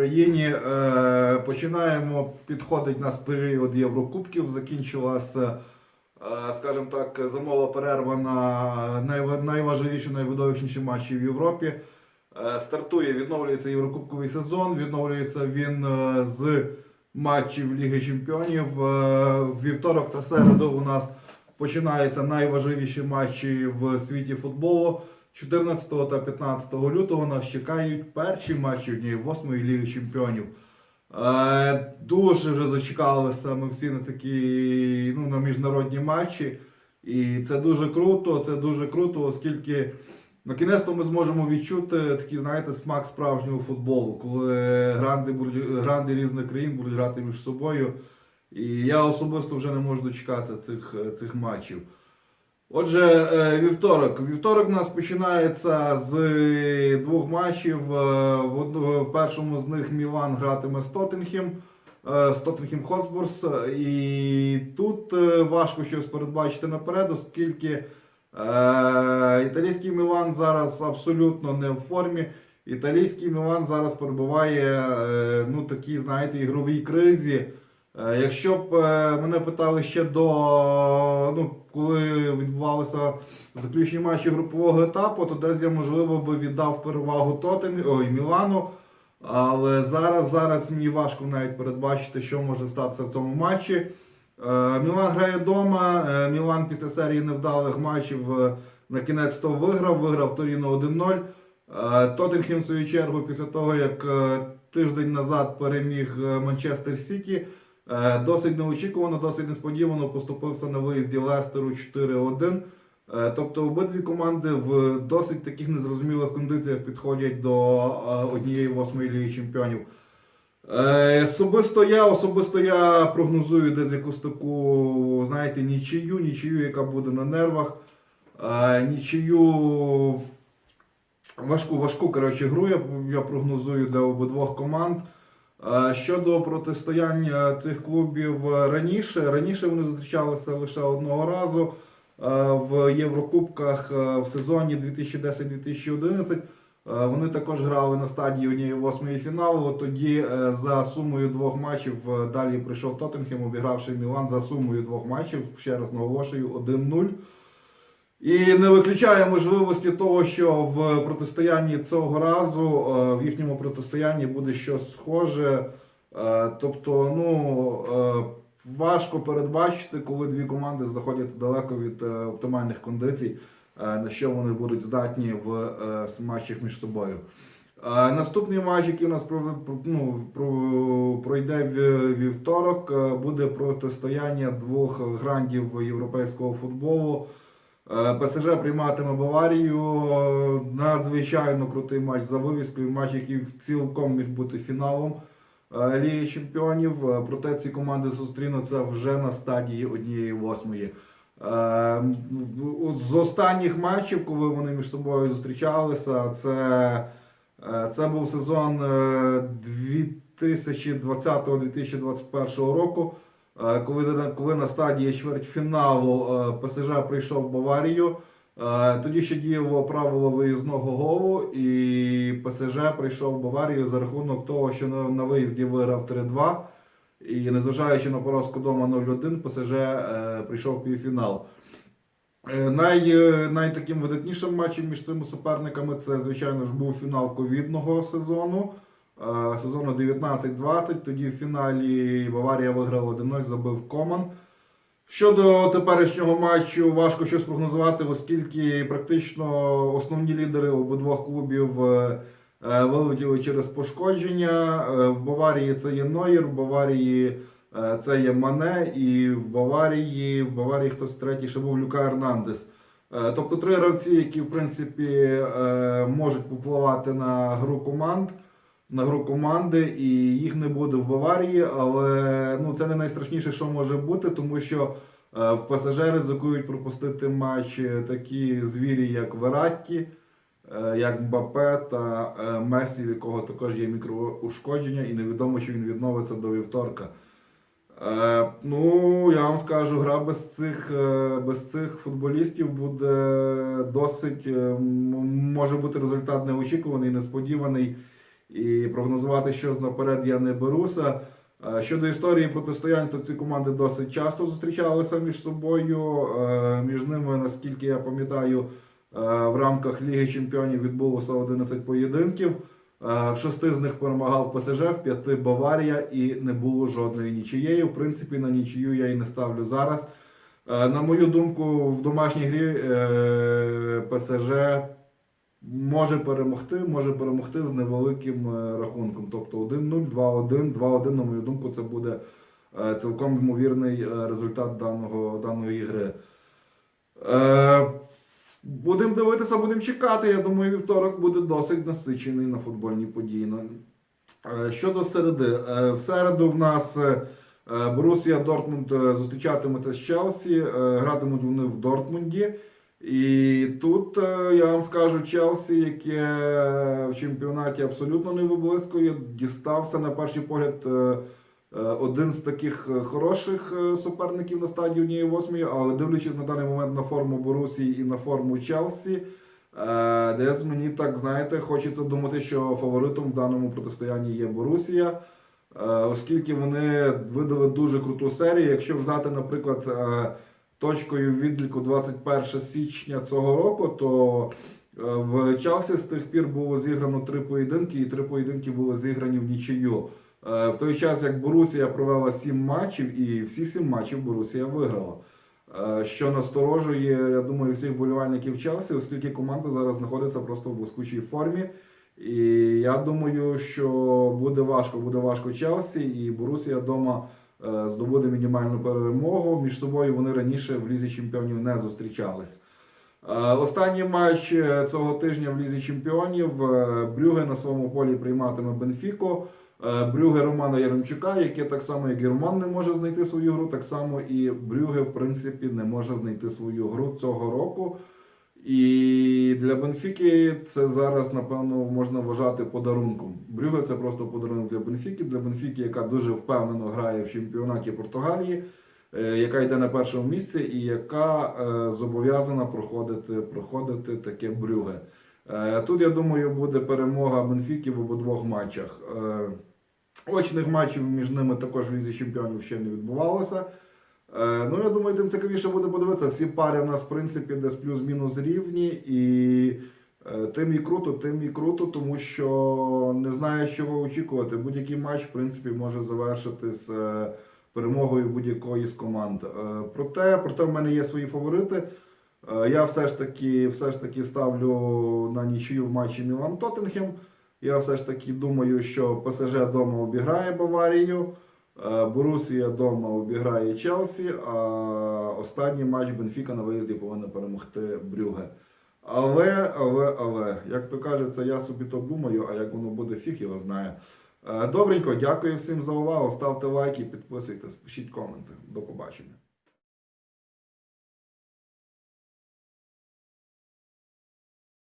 Україні. Е, Починаємо. Підходить нас період Єврокубків. Закінчилася, е, скажімо так, зимова перерва на найважливіші, найвидовищніші матчі в Європі. Е, Стартує, відновлюється Єврокубковий сезон. Відновлюється він з матчів Ліги Чемпіонів. Вівторок та середу у нас починаються найважливіші матчі в світі футболу. 14 та 15 лютого нас чекають перші матчі однієї восьмої ліги чемпіонів. Е, дуже вже зачекалися ми всі на такі ну, на міжнародні матчі. І це дуже круто, це дуже круто, оскільки на кінець ми зможемо відчути такий, знаєте, смак справжнього футболу, коли гранди, гранди різних країн будуть грати між собою. І я особисто вже не можу дочекатися цих, цих матчів. Отже, е, вівторок. Вівторок у нас починається з двох матчів. Е, В, першому з них Мілан гратиме з Тоттенхем, е, з Тоттенхем. І тут е, важко щось передбачити наперед, оскільки е, італійський Мілан зараз абсолютно не в формі. Італійський Мілан зараз перебуває е, ну, такій, знаєте, ігровій кризі. Е, Якщо б е, мене питали ще до ну, коли відбувалися заключні матчі групового етапу, то десь я можливо би віддав перевагу Тотем, ой, Мілану. Але зараз, зараз мені важко навіть передбачити, що може статися в цьому матчі. Е, Мілан грає вдома. Мілан після серії невдалих матчів на кінець то виграв, виграв Торіно 1-0. Е, Тоттенхем, в свою чергу, після того, як тиждень назад переміг Манчестер Сіті, досить неочікувано, досить несподівано поступився на виїзді Лестеру 4-1. Е, Тобто обидві команди в досить таких незрозумілих кондиціях підходять до е, однієї восьмої ліги чемпіонів. Е, Особисто я, особисто я прогнозую десь якусь таку, знаєте, нічию, нічию, яка буде на нервах. Е, Нічию важку, важку коротше, гру я, я прогнозую для обидвох команд. Щодо протистояння цих клубів е, раніше, раніше вони зустрічалися лише одного разу е, в Єврокубках е, в сезоні 2010-2011. Е, Вони також грали на стадії однієї восьмої фіналу. Тоді за сумою двох матчів далі прийшов Тоттенхем, обігравши Мілан за сумою двох матчів. Ще раз наголошую 1-0. І не виключає можливості того, що в протистоянні цього разу, е, в їхньому протистоянні буде щось схоже. Е, Тобто, ну е, важко передбачити, коли дві команди знаходяться далеко від оптимальних кондицій, на що вони будуть здатні в матчах між собою. Наступний матч, який у нас ну, пройде вівторок, буде протистояння двох грандів європейського футболу. Е, ПСЖ прийматиме Баварію. Е, Надзвичайно крутий матч за вивіскою. Матч, який цілком міг бути фіналом е, Ліги Чемпіонів. Проте ці команди зустрінуться вже на стадії однієї восьмої. З останніх матчів, коли вони між собою зустрічалися, це, це був сезон е, 2020-2021 року. Коли, коли на стадії чвертьфіналу е, ПСЖ прийшов в Баварію, е, тоді ще діяло правило виїзного голу, і ПСЖ прийшов в Баварію за рахунок того, що на, виїзді виграв 3-2. І незважаючи на поразку дома 0-1, ПСЖ е, прийшов в півфінал. Най, найтаким видатнішим матчем між цими суперниками це, звичайно ж, був фінал ковідного сезону. Е, Сезону 19-20. Тоді в фіналі Баварія виграла 1-0, забив Коман. Щодо теперішнього матчу, важко щось прогнозувати, оскільки практично основні лідери обидвох клубів е, е, вилетіли через пошкодження. В Баварії це є Нойер, в Баварії це є Мане, і в Баварії, в Баварії хтось третій ще був Люка Ернандес. Тобто три гравці, які в принципі можуть попливати на гру команд. На гру команди, і їх не буде в Баварії, але ну, це не найстрашніше, що може бути, тому що е, в ПСЖ ризикують пропустити матч е, такі звірі, як Вератті, е, як Мбапе та Месі, в якого також є мікроушкодження, і невідомо, чи він відновиться до вівторка. Е, ну, я вам скажу, гра без цих, без цих футболістів буде досить, може бути результат неочікуваний, несподіваний. І прогнозувати щось наперед я не беруся. Е, Щодо історії протистоянь, то ці команди досить часто зустрічалися між собою. Е, Між ними, наскільки я пам'ятаю, е, в рамках Ліги Чемпіонів відбулося 11 поєдинків. В шести з них перемагав ПСЖ, в п'яти Баварія і не було жодної нічиєї. В принципі, на нічию я і не ставлю зараз. На мою думку, в домашній грі ПСЖ може перемогти, може перемогти з невеликим е, рахунком. Тобто 1-0, 2-1, 2-1, на мою думку, це буде е, цілком ймовірний е, результат даного, даної гри. Будемо дивитися, будемо чекати. Я думаю, вівторок буде досить насичений на футбольні події. Щодо середи, в середу в нас Борусія Дортмунд зустрічатиметься з Челсі, гратимуть вони в Дортмунді. І тут е, я вам скажу, Челсі, яке в чемпіонаті абсолютно не виблискує, дістався на перший погляд е, е, один з таких хороших суперників на стадії однієї восьмої, але дивлячись на даний момент на форму Борусії і на форму Челсі, десь мені так знаєте, хочеться думати, що фаворитом в даному протистоянні є Борусія. Оскільки вони видали дуже круту серію. Якщо взяти, наприклад, точкою відліку 21 січня цього року, то е, в Челсі з тих пір було зіграно три поєдинки, і три поєдинки були зіграні в нічию. Е, В той час, як Борусія провела сім матчів, і всі сім матчів Борусія виграла. Е, Що насторожує, я думаю, всіх болівальників Челсі, оскільки команда зараз знаходиться просто в блискучій формі. І я думаю, що буде важко, буде важко Челсі, і Борусія вдома е, здобуде мінімальну перемогу. Між собою вони раніше в Лізі Чемпіонів не зустрічались. Е, Останній матч е, цього тижня в Лізі Чемпіонів е, Брюге на своєму полі прийматиме Бенфіко. Е, Брюге Романа Яремчука, яке так само, як і Роман не може знайти свою гру, так само і Брюге, в принципі, не може знайти свою гру цього року. І для Бенфіки це зараз, напевно, можна вважати подарунком. Брюге це просто подарунок для Бенфіки, для Бенфіки, яка дуже впевнено грає в чемпіонаті Португалії, е, яка йде на першому місці і яка е, зобов'язана проходити, проходити таке Брюге. Е, Тут, я думаю, буде перемога Бенфіки в обидвох матчах. Очних матчів між ними також в Лізі Чемпіонів ще не відбувалося. Е, Ну, я думаю, тим цікавіше буде подивитися. Всі пари в нас, в принципі, десь плюс-мінус рівні. І е, тим і круто, тим і круто, тому що не знаю, чого очікувати. Будь-який матч, в принципі, може завершитись е, перемогою будь-якої з команд. Проте, проте в мене є свої фаворити. Я все ж таки, все ж таки ставлю на нічию в матчі Мілан Тоттенхем. Я все ж таки думаю, що ПСЖ вдома обіграє Баварію. Е, Борусія вдома обіграє Челсі, а останній матч Бенфіка на виїзді повинна перемогти Брюге. Але, але, але, як то кажеться, я собі то думаю, а як воно буде, фіг його знає. Е, Добренько, дякую всім за увагу. Ставте лайки, підписуйтесь, пишіть коменти. До побачення.